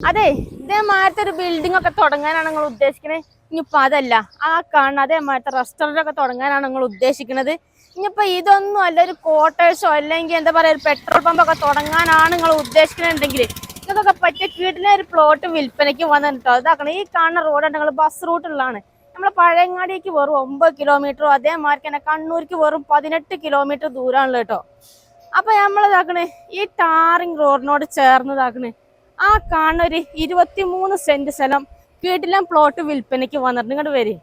അതെ ഇതേമാരത്തെ ഒരു ബിൽഡിംഗ് ഒക്കെ തുടങ്ങാനാണ് നിങ്ങൾ ഉദ്ദേശിക്കുന്നത് ഇനിയിപ്പോ അതല്ല ആ കാണുന്ന അതേമാരത്തെ റെസ്റ്റോറന്റ് ഒക്കെ തുടങ്ങാനാണ് നിങ്ങൾ ഉദ്ദേശിക്കുന്നത് ഇനിയിപ്പോ ഇതൊന്നും അല്ല ഒരു ക്വാർട്ടേഴ്സോ അല്ലെങ്കിൽ എന്താ പറയാ ഒരു പെട്രോൾ പമ്പ് ഒക്കെ തുടങ്ങാനാണ് നിങ്ങൾ ഉദ്ദേശിക്കുന്നുണ്ടെങ്കിൽ ഇതൊക്കെ പറ്റിയ വീട്ടിലെ ഒരു പ്ലോട്ട് വിൽപ്പനയ്ക്ക് വന്നിട്ടോ ഇതാക്കണം ഈ കാണുന്ന റോഡ് നിങ്ങൾ ബസ് റൂട്ടുള്ളതാണ് നമ്മളെ പഴയങ്ങാടിക്ക് വെറും ഒമ്പത് കിലോമീറ്ററും അതേമാതിരി തന്നെ കണ്ണൂർക്ക് വെറും പതിനെട്ട് കിലോമീറ്റർ ദൂരമാണല്ലോ കേട്ടോ. അപ്പൊ നമ്മളിതാക്കണേ ഈ ടാറിങ് റോഡിനോട് ചേർന്നതാക്കണ് ആ കാണുന്ന ഒരു ഇരുപത്തിമൂന്ന് സെന്റ് സ്ഥലം കീട്ടിലും പ്ലോട്ട് വിൽപ്പനയ്ക്ക് വന്നിട്ട് ഇങ്ങോട്ട് വരും.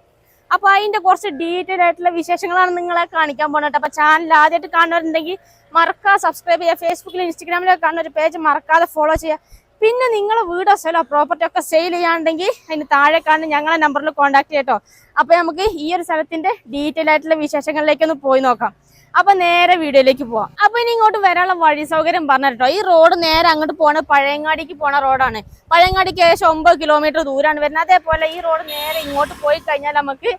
അപ്പൊ അതിന്റെ കുറച്ച് ഡീറ്റെയിൽ ആയിട്ടുള്ള വിശേഷങ്ങളാണ് നിങ്ങളെ കാണിക്കാൻ പോകുന്നത് അപ്പൊ ചാനൽ ആദ്യമായിട്ട് കാണുന്നവരുണ്ടെങ്കിൽ മറക്കാതെ സബ്സ്ക്രൈബ് ചെയ്യുക. ഫേസ്ബുക്കിൽ ഇൻസ്റ്റാഗ്രാമിലൊക്കെ കാണുന്ന ഒരു പേജ് മറക്കാതെ ഫോളോ ചെയ്യുക. പിന്നെ നിങ്ങൾ വീടോ സ്ഥലമോ പ്രോപ്പർട്ടി ഒക്കെ സെയിൽ ചെയ്യാണ്ടെങ്കിൽ അതിന് താഴെ കാണുന്ന ഞങ്ങളെ നമ്പറിൽ കോൺടാക്ട് ചെയ്യട്ടോ അപ്പൊ നമുക്ക് ഈ ഒരു സ്ഥലത്തിന്റെ ഡീറ്റെയിൽ ആയിട്ടുള്ള വിശേഷങ്ങളിലേക്ക് ഒന്ന് പോയി നോക്കാം. അപ്പൊ നേരെ വീഡിയോയിലേക്ക് പോവാം. അപ്പൊ ഇനി ഇങ്ങോട്ട് വരാനുള്ള വഴി സൗകര്യം പറഞ്ഞിട്ടോ? ഈ റോഡ് നേരെ അങ്ങോട്ട് പോണ പഴയങ്ങാടിക്ക് പോണ റോഡാണ് പഴയങ്ങാടിക്ക് ഏകദേശം ഒമ്പത് കിലോമീറ്റർ ദൂരമാണ് വരുന്നത്. അതേപോലെ ഈ റോഡ് നേരെ ഇങ്ങോട്ട് പോയി കഴിഞ്ഞാൽ നമുക്ക്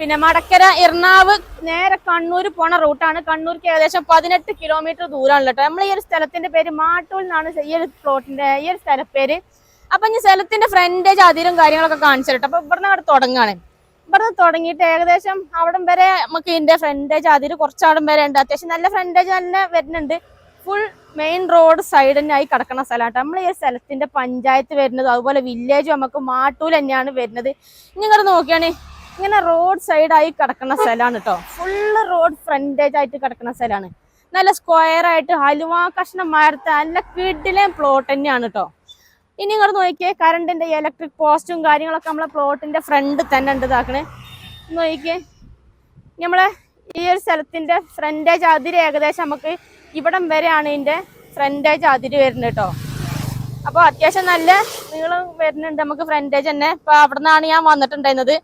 പിന്നെ മടക്കര എറണാവ് നേരെ കണ്ണൂർ പോണ റൂട്ടാണ് കണ്ണൂർക്ക് ഏകദേശം പതിനെട്ട് കിലോമീറ്റർ ദൂരമാണ് കേട്ടോ. നമ്മൾ ഈ ഒരു സ്ഥലത്തിന്റെ പേര് മാട്ടൂൽ എന്നാണ് ഈ ഒരു പ്ലോട്ടിന്റെ ഈ ഒരു സ്ഥലപ്പേര്. അപ്പൊ ഈ സ്ഥലത്തിന്റെ ഫ്രണ്ടേജ് അതിരും കാര്യങ്ങളൊക്കെ കാണിച്ചു കേട്ടോ. അപ്പൊ ഇവിടുന്ന് അവിടെ തുടങ്ങാണ് ഇവിടുന്ന് തുടങ്ങിയിട്ട് ഏകദേശം അവിടം വരെ നമുക്ക് ഇതിന്റെ ഫ്രണ്ടേജ് അതിര് കുറച്ചവിടം വരെ ഉണ്ട്. അത്യാവശ്യം നല്ല ഫ്രണ്ടേജ് തന്നെ വരുന്നുണ്ട്. ഫുൾ മെയിൻ റോഡ് സൈഡ് തന്നെ ആയി കിടക്കുന്ന സ്ഥലമാണ് നമ്മൾ ഈ സ്ഥലത്തിന്റെ പഞ്ചായത്ത് വരുന്നത് അതുപോലെ വില്ലേജ് നമുക്ക് മാട്ടൂൽ തന്നെയാണ് വരുന്നത്. ഇങ്ങനെ നോക്കിയാണ് ഇങ്ങനെ റോഡ് സൈഡായി കിടക്കുന്ന സ്ഥലമാണ് കേട്ടോ. ഫുള്ള് റോഡ് ഫ്രണ്ടേജ് ആയിട്ട് കിടക്കുന്ന സ്ഥലമാണ്. നല്ല സ്ക്വയർ ആയിട്ട് ഹലുവ കഷ്ണം മരത്ത് നല്ല കിഡിലെ പ്ലോട്ട് തന്നെയാണ് കേട്ടോ. ഇനി ഇങ്ങോട്ട് നോക്കിയേ കറണ്ടിന്റെ ഇലക്ട്രിക് പോസ്റ്റും കാര്യങ്ങളൊക്കെ നമ്മളെ പ്ലോട്ടിന്റെ ഫ്രണ്ട് തന്നെ ഉണ്ട് ഇതാക്കണേ. നോക്കിയേ നമ്മളെ ഈ ഒരു സ്ഥലത്തിന്റെ ഫ്രണ്ടേജ് അതിര് ഏകദേശം നമുക്ക് ഇവിടം വരെയാണ് ഇതിന്റെ ഫ്രണ്ടേജ് അതിര് വരുന്നത് കേട്ടോ. അപ്പോൾ അത്യാവശ്യം നല്ല നീളം വരുന്നുണ്ട് നമുക്ക് ഫ്രണ്ടേജ് തന്നെ. ഇപ്പൊ അവിടെ നിന്നാണ് ഞാൻ വന്നിട്ടുണ്ടായിരുന്നത്.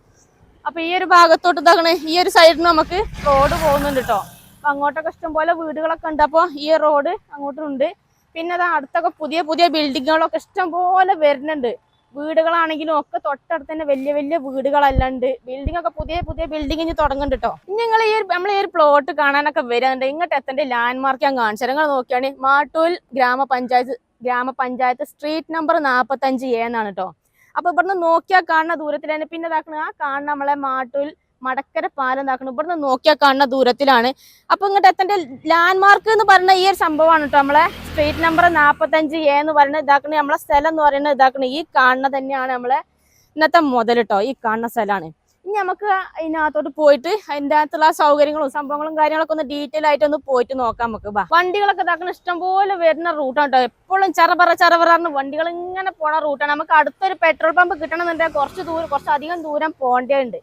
അപ്പൊ ഈ ഒരു ഭാഗത്തോട്ട് ഇതാക്കണ് ഈ ഒരു സൈഡിൽ നമുക്ക് റോഡ് പോകുന്നുണ്ട് കേട്ടോ. അപ്പൊ അങ്ങോട്ടൊക്കെ ഇഷ്ടംപോലെ വീടുകളൊക്കെ ഉണ്ട്. അപ്പോൾ ഈ റോഡ് അങ്ങോട്ടുണ്ട് പിന്നെ അത് അടുത്തൊക്കെ പുതിയ പുതിയ ബിൽഡിങ്ങുകളൊക്കെ ഇഷ്ടംപോലെ വരുന്നുണ്ട്. വീടുകളാണെങ്കിലും ഒക്കെ തൊട്ടടുത്ത് തന്നെ വലിയ വലിയ വീടുകളല്ലാണ്ട് ബിൽഡിംഗ് ഒക്കെ പുതിയ പുതിയ ബിൽഡിംഗ് ഇനി തുടങ്ങുന്നുണ്ട് കേട്ടോ നിങ്ങൾ ഈ നമ്മൾ ഈ ഒരു പ്ലോട്ട് കാണാനൊക്കെ വരുന്നുണ്ട്. ഇങ്ങോട്ട് എത്തേണ്ട ലാൻഡ് മാർക്ക് ഞാൻ കാണിച്ചു നിങ്ങൾ നോക്കിയാണ്. മാട്ടൂൽ ഗ്രാമപഞ്ചായത്ത് ഗ്രാമപഞ്ചായത്ത് സ്ട്രീറ്റ് നമ്പർ നാൽപ്പത്തഞ്ച് എ എന്നാണ് കേട്ടോ അപ്പൊ ഇവിടുന്ന് നോക്കിയാൽ കാണുന്ന ദൂരത്തിൽ തന്നെ പിന്നെ ഇതാക്കണ. ആ കാണുന്ന നമ്മളെ മാട്ടൂൽ മടക്കര പാലം ഇതാക്കണം. ഇവിടുന്ന് നോക്കിയാൽ കാണുന്ന ദൂരത്തിലാണ്. അപ്പൊ ഇങ്ങോട്ട് എത്തേണ്ട? ലാൻഡ് മാർക്ക് എന്ന് പറയുന്ന ഈ ഒരു സംഭവമാണ് കേട്ടോ നമ്മളെ സ്ട്രീറ്റ് നമ്പർ നാപ്പത്തഞ്ച് എ എന്ന് പറയുന്നത് ഇതാക്കണേ. നമ്മളെ സ്ഥലം എന്ന് പറയുന്നത് ഇതാക്കണേ. ഈ കാണുന്ന തന്നെയാണ് നമ്മളെ ഇന്നത്തെ മുതൽ കേട്ടോ. ഈ കാണുന്ന സ്ഥലമാണ്. ഇനി നമുക്ക് അതിനകത്തോട്ട് പോയിട്ട് അതിന്റെ അകത്തുള്ള സൗകര്യങ്ങളും സംഭവങ്ങളും കാര്യങ്ങളൊക്കെ ഒന്ന് ഡീറ്റെയിൽ ആയിട്ട് ഒന്ന് പോയിട്ട് നോക്കാം നമുക്ക്. വാ. വണ്ടികളൊക്കെ ഇതാക്കുന്ന ഇഷ്ടംപോലെ വരുന്ന റൂട്ടാണ് കേട്ടോ. എപ്പോഴും ചറപറ ചറപറന്ന് വണ്ടികൾ ഇങ്ങനെ പോണ റൂട്ടാണ് നമുക്ക് അടുത്തൊരു പെട്രോൾ പമ്പ് കിട്ടണമെന്നുണ്ടെങ്കിൽ കുറച്ച് ദൂരം കുറച്ച് അധികം ദൂരം പോകേണ്ടതുണ്ട്.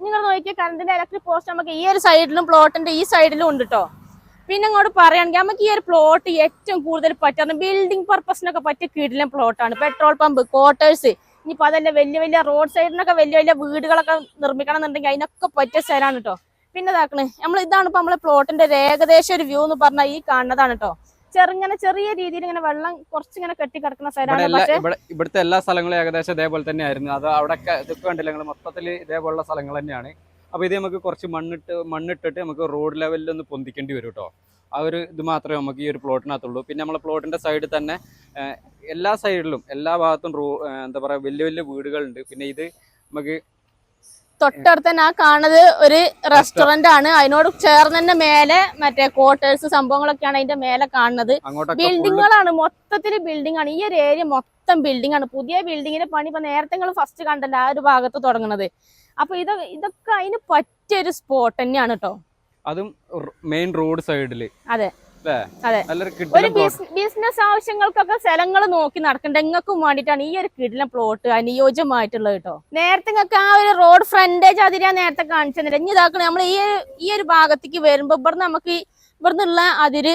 നിങ്ങൾ നോക്കിയാൽ കറണ്ടിന്റെ ഇലക്ട്രിക് പോസ്റ്റ് നമുക്ക് ഈ ഒരു സൈഡിലും പ്ലോട്ടിന്റെ ഈ സൈഡിലും ഉണ്ട് കേട്ടോ പിന്നെ അങ്ങോട്ട് പറയുകയാണെങ്കിൽ നമുക്ക് ഈ ഒരു പ്ലോട്ട് ഏറ്റവും കൂടുതൽ പറ്റുന്ന ബിൽഡിംഗ് പർപ്പസിനൊക്കെ പറ്റിയ കീഴിലെ പ്ലോട്ടാണ് പെട്രോൾ പമ്പ് ക്വാർട്ടേഴ്സ് ഇനിയിപ്പോൾ അതല്ല വലിയ വലിയ റോഡ് സൈഡിനൊക്കെ വലിയ വലിയ വീടുകളൊക്കെ നിർമ്മിക്കണം എന്നുണ്ടെങ്കിൽ അതിനൊക്കെ പറ്റിയ സ്ഥലമാണ് കേട്ടോ പിന്നെ ഇതാക്കണേ. നമ്മൾ ഇതാണ് ഇപ്പോൾ നമ്മളെ പ്ലോട്ടിന്റെ ഏകദേശം ഒരു വ്യൂ എന്ന് പറഞ്ഞാൽ ഈ കാണുന്നതാണ് കേട്ടോ ചെറുങ്ങനെ ചെറിയ രീതിയിൽ ഇങ്ങനെ വെള്ളം കുറച്ചിങ്ങനെ കെട്ടി കിടക്കുന്ന സ്ഥലമാണ്. പക്ഷെ ഇവിടുത്തെ എല്ലാ സ്ഥലങ്ങളും ഏകദേശം ഇതേപോലെ തന്നെയായിരുന്നു. അത് അവിടെ ഇതൊക്കെ കണ്ടില്ല? ഞങ്ങൾ മൊത്തത്തിൽ ഇതേപോലുള്ള സ്ഥലങ്ങൾ തന്നെയാണ്. അപ്പോൾ ഇത് നമുക്ക് കുറച്ച് മണ്ണിട്ട് മണ്ണിട്ടിട്ട് നമുക്ക് റോഡ് ലെവലിൽ ഒന്ന് പൊന്തിക്കേണ്ടി വരും കേട്ടോ ആ ഒരു ഇത് മാത്രമേ നമുക്ക് ഈ ഒരു പ്ലോട്ടിനകത്തുള്ളൂ പിന്നെ നമ്മളെ പ്ലോട്ടിന്റെ സൈഡിൽ തന്നെ എല്ലാ സൈഡിലും എല്ലാ ഭാഗത്തും റോ എന്താ പറയാ വലിയ വലിയ വീടുകളുണ്ട്. പിന്നെ ഇത് നമുക്ക് തൊട്ടടുത്ത് തന്നെ ആ കാണുന്നത് ഒരു റെസ്റ്റോറന്റ് ആണ്. അതിനോട് ചേർന്ന് തന്നെ മേലെ മറ്റേ ക്വാർട്ടേഴ്സ് സംഭവങ്ങളൊക്കെയാണ് അതിന്റെ മേലെ കാണുന്നത്. ബിൽഡിങ്ങുകളാണ് മൊത്തത്തിൽ ബിൽഡിംഗ് ആണ്. ഈ ഒരു ഏരിയ മൊത്തം ബിൽഡിംഗ് ആണ്. പുതിയ ബിൽഡിങ്ങിന്റെ പണി ഇപ്പൊ നേരത്തെ നിങ്ങൾ ഫസ്റ്റ് കണ്ടല്ല ആ ഒരു ഭാഗത്ത് തുടങ്ങുന്നത്. അപ്പൊ ഇത് ഇതൊക്കെ അതിന് പറ്റിയ ഒരു സ്പോട്ട് തന്നെയാണ് കേട്ടോ അതും മെയിൻ റോഡ് സൈഡിൽ അതെ. അതെ. ഒരു ബിസിനസ് ആവശ്യങ്ങൾക്കൊക്കെ സ്ഥലങ്ങൾ നോക്കി നടക്കണ്ട. എങ്ങൾക്കും വേണ്ടിയിട്ടാണ് ഈ ഒരു കിടിലം പ്ലോട്ട് അനുയോജ്യമായിട്ടുള്ളത് കേട്ടോ. നേരത്തെ നിങ്ങൾക്ക് ആ ഒരു റോഡ് ഫ്രണ്ടേജ് അതിരാ നേരത്തെ കാണിച്ചു ഇനി ഇതാക്കണം. നമ്മൾ ഈ ഒരു ഈ ഒരു ഭാഗത്തേക്ക് വരുമ്പോ ഇവിടുന്ന് നമുക്ക് ഇവിടുന്നുള്ള അതിര്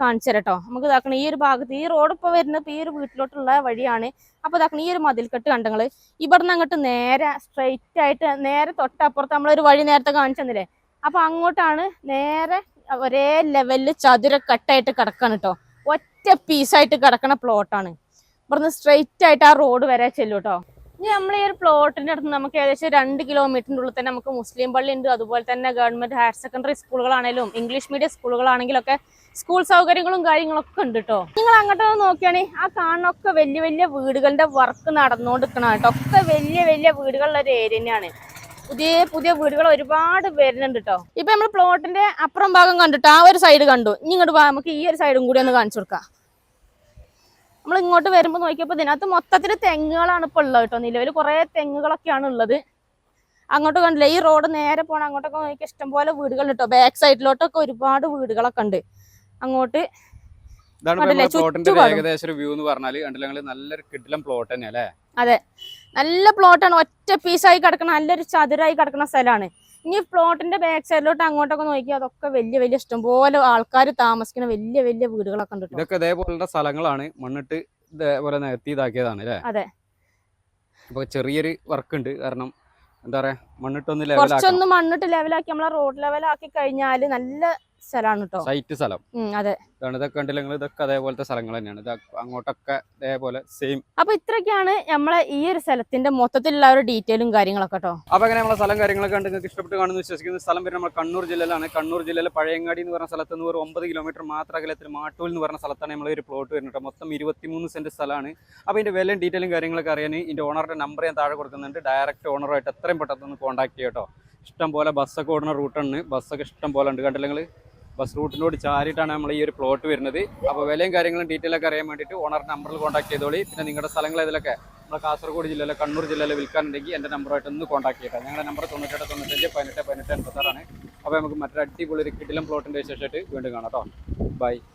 കാണിച്ചു തരട്ടോ നമുക്ക് ഇതാക്കണം. ഈ ഒരു ഭാഗത്ത് ഈ റോഡ് ഇപ്പൊ വരുന്നത് ഈ ഒരു വീട്ടിലോട്ടുള്ള വഴിയാണ്. അപ്പൊ ഇതാക്കണം. ഈ ഒരു മതിൽക്കെട്ട് കണ്ടങ്ങൾ. ഇവിടുന്ന് അങ്ങോട്ട് നേരെ സ്ട്രെയിറ്റ് ആയിട്ട് നേരെ തൊട്ടപ്പുറത്ത് നമ്മളൊരു വഴി നേരത്തെ കാണിച്ചു തന്നില്ലേ അപ്പൊ അങ്ങോട്ടാണ് നേരെ ഒരേ ലെവലിൽ ചതുരക്കട്ടായിട്ട് കിടക്കാണ് കേട്ടോ ഒറ്റ പീസായിട്ട് കിടക്കണ പ്ലോട്ടാണ് ഇവിടുന്ന് സ്ട്രെയിറ്റ് ആയിട്ട് ആ റോഡ് വരെ ചെല്ലും കേട്ടോ ഇനി നമ്മൾ ഈ ഒരു പ്ലോട്ടിന്റെ അടുത്ത് നമുക്ക് ഏകദേശം രണ്ട് കിലോമീറ്ററിന്റെ ഉള്ളിൽ തന്നെ നമുക്ക് മുസ്ലിം പള്ളി ഉണ്ട്. അതുപോലെ തന്നെ ഗവൺമെന്റ് ഹയർ സെക്കൻഡറി സ്കൂളുകളാണെങ്കിലും ഇംഗ്ലീഷ് മീഡിയം സ്കൂളുകളാണെങ്കിലും ഒക്കെ സ്കൂൾ സൗകര്യങ്ങളും കാര്യങ്ങളൊക്കെ ഉണ്ട് കേട്ടോ നിങ്ങൾ അങ്ങോട്ട് നോക്കുകയാണെങ്കിൽ ആ കാണുന്നൊക്കെ വലിയ വലിയ വീടുകളുടെ വർക്ക് നടന്നുകൊണ്ടിരിക്കണം കേട്ടോ ഒക്കെ വലിയ വലിയ വീടുകളുള്ള ഒരു ഏരിയ തന്നെയാണ് പുതിയ പുതിയ വീടുകൾ ഒരുപാട് വരുന്നുണ്ട് കേട്ടോ ഇപ്പൊ നമ്മൾ പ്ലോട്ടിന്റെ അപ്പുറം ഭാഗം കണ്ടിട്ട് ആ ഒരു സൈഡ് കണ്ടു. ഇനി ഇങ്ങോട്ട് നമുക്ക് ഈ ഒരു സൈഡും കൂടി ഒന്ന് കാണിച്ചു കൊടുക്കാം. നമ്മൾ ഇങ്ങോട്ട് വരുമ്പോൾ നോക്കിയപ്പോൾ ഇതിനകത്ത് മൊത്തത്തിൽ തെങ്ങുകളാണ് ഇപ്പോൾ ഉള്ളത് കേട്ടോ നിലവിൽ കുറേ തെങ്ങുകളൊക്കെയാണ് ഉള്ളത്. അങ്ങോട്ട് കണ്ടില്ലേ ഈ റോഡ് നേരെ പോകണം അങ്ങോട്ടൊക്കെ നോക്കി ഇഷ്ടംപോലെ വീടുകൾ കേട്ടോ ബാക്ക് സൈഡിലോട്ടൊക്കെ ഒരുപാട് വീടുകളൊക്കെ ഉണ്ട്. അങ്ങോട്ട് ഏകദേശം ഒരു വ്യൂ എന്ന് പറഞ്ഞാൽ കണ്ടില്ല നല്ലൊരു കിഡിലം പ്ലോട്ട് തന്നെ അല്ലേ നല്ല പ്ലോട്ടാണ് ഒറ്റ പീസായി കിടക്കുന്ന നല്ലൊരു ചതുരായി കിടക്കുന്ന സ്ഥലമാണ്. ഇനി പ്ലോട്ടിന്റെ ബാക്ക് സൈഡിലോട്ട് അങ്ങോട്ടൊക്കെ നോക്കിയാൽ അതൊക്കെ വലിയ വലിയ ഇഷ്ടംപോലെ ആൾക്കാർ താമസിക്കുന്ന വലിയ വലിയ വീടുകളൊക്കെ ഉണ്ട് ഇതൊക്കെ ഇതേപോലുള്ള സ്ഥലങ്ങളാണ് മണ്ണിട്ട് ഇതേപോലെ നിരത്തി ഇതാക്കിയതാണ് അല്ലേ അതെ. അപ്പൊ ചെറിയൊരു വർക്ക് ഉണ്ട്. കാരണം എന്താ പറയാ മണ്ണിട്ടൊന്ന് കുറച്ചൊന്ന് മണ്ണിട്ട് ലെവലാക്കി നമ്മളെ റോഡ് ലെവലാക്കി കഴിഞ്ഞാൽ നല്ല സ്ഥലമാണ് കേട്ടോ സൈറ്റ് സ്ഥലം. അതെ. ഇതാണ് ഇതൊക്കെ ഇതൊക്കെ അതേപോലത്തെ സ്ഥലങ്ങൾ തന്നെയാണ്. ഇത് അങ്ങോട്ടൊക്കെ ഇതേപോലെ സെയിം അപ്പൊ ഇത്രയൊക്കെയാണ് നമ്മളെ ഈ ഒരു സ്ഥലത്തിന്റെ മൊത്തത്തിലുള്ള ഒരു ഡീറ്റെയിലും കാര്യങ്ങളൊക്കെ കേട്ടോ അപ്പൊ അങ്ങനെ നമ്മളെ സ്ഥലം കാര്യങ്ങളൊക്കെ കണ്ട് നിങ്ങൾക്ക് ഇഷ്ടപ്പെട്ട് കാണുന്നു വിശ്വസിക്കുന്ന. സ്ഥലം വരുന്നത് നമ്മൾ കണ്ണൂർ ജില്ലയിലാണ്. കണ്ണൂർ ജില്ലയിലെ പഴയങ്ങാടി എന്ന് പറഞ്ഞ സ്ഥലത്ത് നിന്ന് ഒരു ഒമ്പത് കിലോമീറ്റർ മാത്രം അകലത്തിൽ മാട്ടൂൽ എന്ന് പറഞ്ഞ സ്ഥലത്താണ് നമ്മൾ ഒരു പ്ലോട്ട് വരുന്നത് മൊത്തം ഇരുപത്തിമൂന്ന് സെന്റ് സ്ഥലമാണ്. അപ്പൊ ഇതിന്റെ വിലയും ഡീറ്റെയിലും കാര്യങ്ങളൊക്കെ അറിയാൻ ഇതിന്റെ ഓണറുടെ നമ്പർ ഞാൻ താഴെ കൊടുക്കുന്നുണ്ട്. ഡയറക്റ്റ് ഓണറുമായിട്ട് എത്രയും പെട്ടെന്ന് കോൺടാക്ട് ചെയ്യട്ടോ ഇഷ്ടം പോലെ ബസ്സൊക്കെ ഓടുന്ന റൂട്ടാണ് ബസ്സൊക്കെ ഇഷ്ടം പോലെ ഉണ്ട്. കണ്ടില്ലെങ്കിൽ ബസ് റൂട്ടിനോട് ചാരിയിട്ടാണ് നമ്മൾ ഈ ഒരു പ്ലോട്ട് വരുന്നത്. അപ്പോൾ വിലയും കാര്യങ്ങളും ഡീറ്റെയിൽ ഒക്കെ അറിയാൻ വേണ്ടിയിട്ട് ഓണർ നമ്പറിൽ കോൺടാക്ട് ചെയ്തോളി. പിന്നെ നിങ്ങളുടെ സ്ഥലങ്ങൾ ഇതിലൊക്കെ നമ്മുടെ കാസർഗോഡ് ജില്ലയിലെ കണ്ണൂർ ജില്ലയിലെ വിൽക്കാനുണ്ടെങ്കിൽ എന്റെ നമ്പറുമായിട്ട് ഒന്ന് കോൺടാക്ട് ചെയ്യട്ടെ ഞങ്ങളുടെ നമ്പർ തൊണ്ണൂറ്റെട്ട് തൊണ്ണൂറ്റഞ്ച് പതിനെട്ട് പതിനെട്ട് എൺപത്താറാണ്. അപ്പോൾ നമുക്ക് മറ്റൊരു അടിപൊളി ഒരു കിടിലം പ്ലോട്ടിന്റെ വിശേഷമായിട്ട് വീണ്ടും കാണാം കേട്ടോ. ബൈ